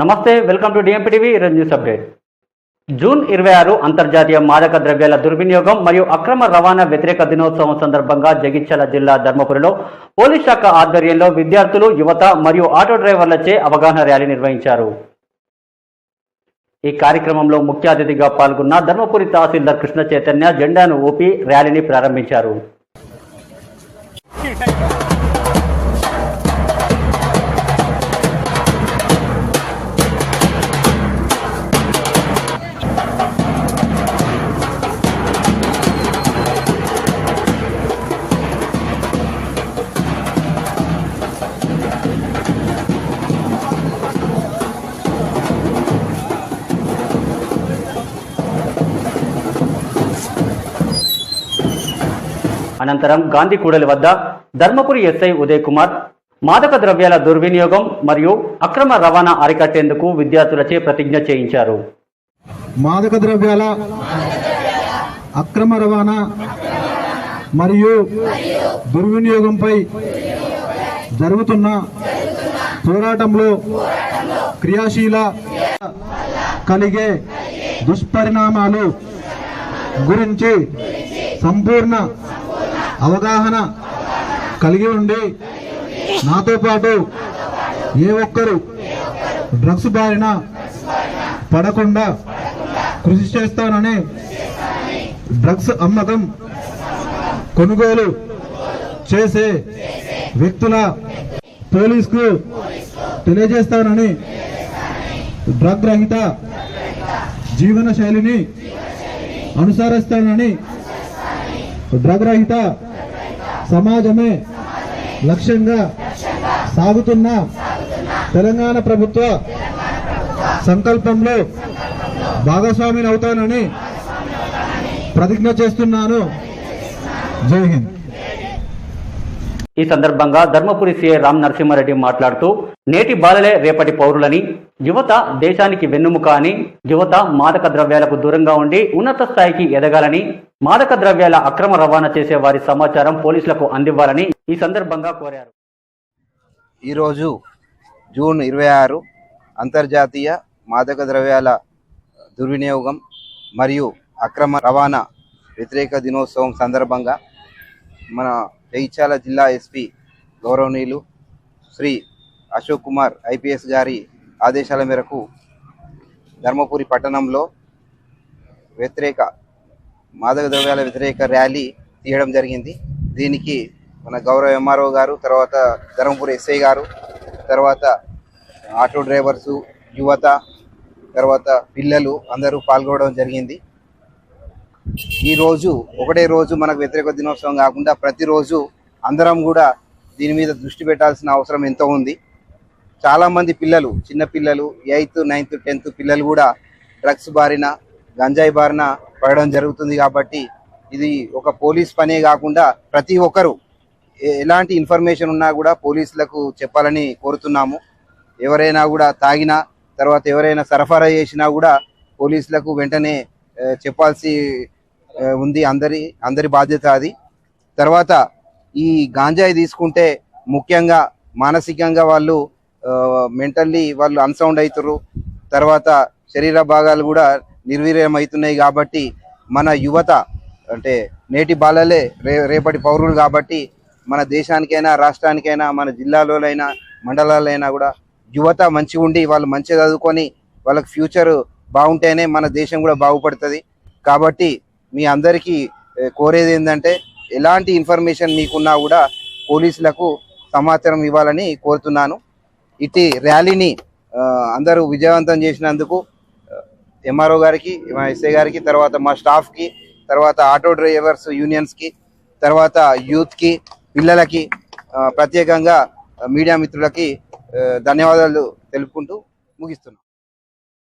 నమస్తే welcome to DMP TV ఈరోజు news update June ఇరవై ఆరు అంతర్జాతీయ మాదక ద్రవ్యాల దుర్వినియోగం మరియు అక్రమ రవాణా వ్యతిరేక దినోత్సవం సందర్భంగా జగిత్యాల జిల్లా ధర్మపురిలో పోలీస్ శాఖ ఆధ్వర్యంలో విద్యార్థులు యువత మరియు ఆటో డ్రైవర్లచే అవగాహన ర్యాలీ నిర్వహించారు. ఈ కార్యక్రమంలో ముఖ్య అతిథిగా పాల్గొన్న ధర్మపురి తహసీల్దార్ కృష్ణ చైతన్య జెండాను ఊపి ర్యాలీని ప్రారంభించారు. అనంతరం గాంధీ కూడలి వద్ద ధర్మపురి ఎస్ఐ ఉదయ్ కుమార్ మాదక ద్రవ్యాల దుర్వినియోగం మరియు అక్రమ రవాణా అరికట్టేందుకు విద్యార్థులచే ప్రతిజ్ఞ చేయించారు. మాదక ద్రవ్యాల అక్రమ రవాణా మరియు దుర్వినియోగంపై జరుగుతున్న పోరాటంలో క్రియాశీల కలిగే దుష్పరిణామాలు గురించి సంపూర్ణ అవగాహన కలిగి ఉండి నాతో పాటు ఏ ఒక్కరు డ్రగ్స్ బారిన పడకుండా కృషి చేస్తానని డ్రగ్స్ అమ్మకం కొనుగోలు చేసే వ్యక్తుల పోలీసుకు తెలియజేస్తానని డ్రగ్ రహిత జీవన శైలిని అనుసరిస్తానని డ్రగ్ రహిత సమాజమే లక్ష్యంగా సాగుతున్న తెలంగాణ ప్రభుత్వ సంకల్పంలో భాగస్వామిని అవుతానని ప్రతిజ్ఞ చేస్తున్నాను. జై హింద్. ఈ సందర్భంగా ధర్మపురి సిఐ రామ్ నరసింహారెడ్డి మాట్లాడుతూ నేటి బాలలే రేపటి పౌరులని యువత దేశానికి వెన్నుముక అని యువత మాదక ద్రవ్యాలకు దూరంగా ఉండి ఉన్నత స్థాయికి ఎదగాలని మాదక ద్రవ్యాల అక్రమ రవాణా చేసే వారి సమాచారం పోలీసులకు అందివ్వాలని ఈ సందర్భంగా కోరారు. ఈరోజు జూన్ ఇరవై ఆరు అంతర్జాతీయ మాదక ద్రవ్యాల దుర్వినియోగం మరియు అక్రమ రవాణా వ్యతిరేక దినోత్సవం సందర్భంగా మన జైచాల జిల్లా ఎస్పీ గౌరవనీయులు శ్రీ అశోక్ కుమార్ ఐపీఎస్ గారి ఆదేశాల మేరకు ధర్మపురి పట్టణంలో వ్యతిరేక మాదక ద్రవ్యాల వ్యతిరేక ర్యాలీ తీయడం జరిగింది. దీనికి మన గౌరవ ఎంఆర్ఓ గారు తర్వాత ధర్మపురి ఎస్ఐ గారు తర్వాత ఆటో డ్రైవర్సు యువత తర్వాత పిల్లలు అందరూ పాల్గొనడం జరిగింది. ఈ రోజు ఒకటే రోజు మనకు వ్యతిరేక దినోత్సవం కాకుండా ప్రతిరోజు అందరం కూడా దీని మీద దృష్టి పెట్టాల్సిన అవసరం ఎంతో ఉంది. చాలామంది పిల్లలు చిన్న పిల్లలు ఎయిత్ నైన్త్ టెన్త్ పిల్లలు కూడా డ్రగ్స్ బారిన గంజాయి బారిన పడడం జరుగుతుంది కాబట్టి ఇది ఒక పోలీస్ పనే కాకుండా ప్రతి ఒక్కరు ఎలాంటి ఇన్ఫర్మేషన్ ఉన్నా కూడా పోలీసులకు చెప్పాలని కోరుతున్నాము. ఎవరైనా కూడా తాగినా తర్వాత ఎవరైనా సరఫరా చేసినా కూడా పోలీసులకు వెంటనే చెప్పాల్సి ఉంది అందరి అందరి బాధ్యత అది. తర్వాత ఈ గాంజాయి తీసుకుంటే ముఖ్యంగా మానసికంగా వాళ్ళు మెంటల్లీ వాళ్ళు అన్సౌండ్ అవుతారు తర్వాత శరీర భాగాలు కూడా నిర్వీర్యం అవుతున్నాయి కాబట్టి మన యువత అంటే నేటి బాలలే రే రేపటి పౌరులు కాబట్టి మన దేశానికైనా రాష్ట్రానికైనా మన జిల్లాలోనైనా మండలాలైనా కూడా యువత మంచిగా ఉండి వాళ్ళు మంచిగా చదువుకొని వాళ్ళకి ఫ్యూచర్ బాగుంటేనే మన దేశం కూడా బాగుపడుతుంది. కాబట్టి మీ అందరికీ కోరేది ఏంటంటే ఎలాంటి ఇన్ఫర్మేషన్ మీకున్నా కూడా పోలీసులకు సమాచారం ఇవ్వాలని కోరుతున్నాను. ఇటు ర్యాలీని అందరూ విజయవంతం చేసినందుకు ఎంఆర్ఓ గారికి మా ఎస్ఐ గారికి తర్వాత మా స్టాఫ్కి తర్వాత ఆటో డ్రైవర్స్ యూనియన్స్కి తర్వాత యూత్కి పిల్లలకి ప్రత్యేకంగా మీడియా మిత్రులకి ధన్యవాదాలు తెలుపుకుంటూ ముగిస్తున్నాం.